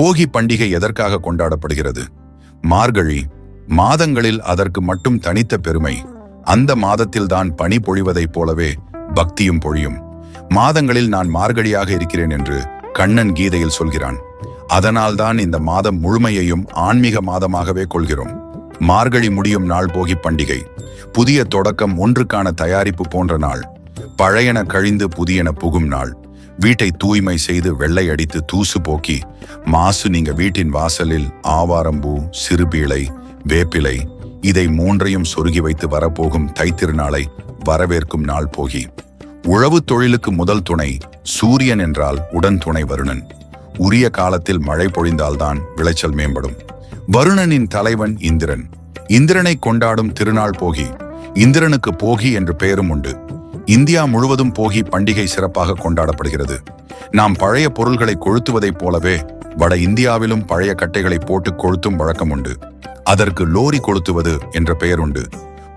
போகி பண்டிகை எதற்காக கொண்டாடப்படுகிறது? மார்கழி மாதங்களில் அதற்கு மட்டும் தனித்த பெருமை. அந்த மாதத்தில்தான் பனி பொழிவதைப் போலவே பக்தியும் பொழியும். மாதங்களில் நான் மார்கழியாக இருக்கிறேன் என்று கண்ணன் கீதையில் சொல்கிறான். அதனால்தான் இந்த மாதம் முழுமையையும் ஆன்மீக மாதமாகவே கொள்கிறோம். மார்கழி முடியும் நாள் போகி பண்டிகை. புதிய தொடக்கம் ஒன்றுக்கான தயாரிப்பு போன்ற நாள். பழையன கழிந்து புதியன புகும் நாள். வீட்டை தூய்மை செய்து வெள்ளை அடித்து தூசு போக்கி மாசு நீங்க வீட்டின் வாசலில் ஆவாரம்பூ சிறுபீளை வேப்பிலை இதை மூன்றையும் சொருகி வைத்து வரப்போகும் தைத்திருநாளை வரவேற்கும் நாள் போகி. உழவு தொழிலுக்கு முதல் துணை சூரியன் என்றால் உடன் துணை வருணன். உரிய காலத்தில் மழை பொழிந்தால்தான் விளைச்சல் மேம்படும். வருணனின் தலைவன் இந்திரன். இந்திரனை கொண்டாடும் திருநாள் போகி. இந்திரனுக்கு போகி என்று பெயரும் உண்டு. இந்தியா முழுவதும் போகி பண்டிகை சிறப்பாக கொண்டாடப்படுகிறது. நாம் பழைய பொருள்களை கொளுத்துவதைப் போலவே வட இந்தியாவிலும் பழைய கட்டைகளை போட்டு கொளுத்தும் வழக்கம் உண்டு. அதற்கு லோரி கொளுத்துவது என்ற பெயர் உண்டு.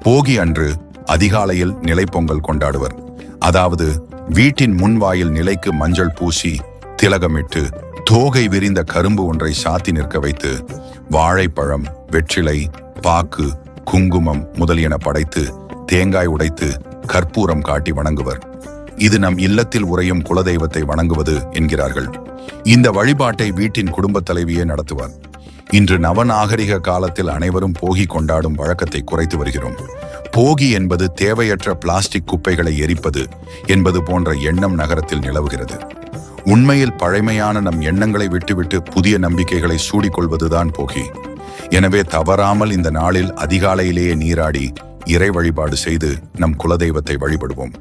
போகி அன்று அதிகாலையில் நிலைப்பொங்கல் கொண்டாடுவர். அதாவது வீட்டின் முன்வாயில் நிலைக்கு மஞ்சள் பூசி திலகமிட்டு தோகை விரிந்த கரும்பு ஒன்றை சாத்தி நிற்க வைத்து வாழைப்பழம் வெற்றிலை பாக்கு குங்குமம் முதலியன படைத்து தேங்காய் உடைத்து கற்பூரம் காட்டி வணங்குவர். இது நம் இல்லத்தில் உறையும் குலதெய்வத்தை வணங்குவது என்கிறார்கள். இந்த வழிபாட்டை வீட்டின் குடும்பத் தலைவியே நடத்துவார். இன்று நவநாகரிக காலத்தில் அனைவரும் போகி கொண்டாடும் வழக்கத்தை குறைத்து வருகிறோம். போகி என்பது தேவையற்ற பிளாஸ்டிக் குப்பைகளை எரிப்பது என்பது போன்ற எண்ணம் நகரத்தில் நிலவுகிறது. உண்மையில் பழைமையான நம் எண்ணங்களை விட்டுவிட்டு புதிய நம்பிக்கைகளை சூடிக்கொள்வதுதான் போகி. எனவே தவறாமல் இந்த நாளில் அதிகாலையிலேயே நீராடி இறை வழிபாடு செய்து நம் குலதெய்வத்தை வழிபடுவோம்.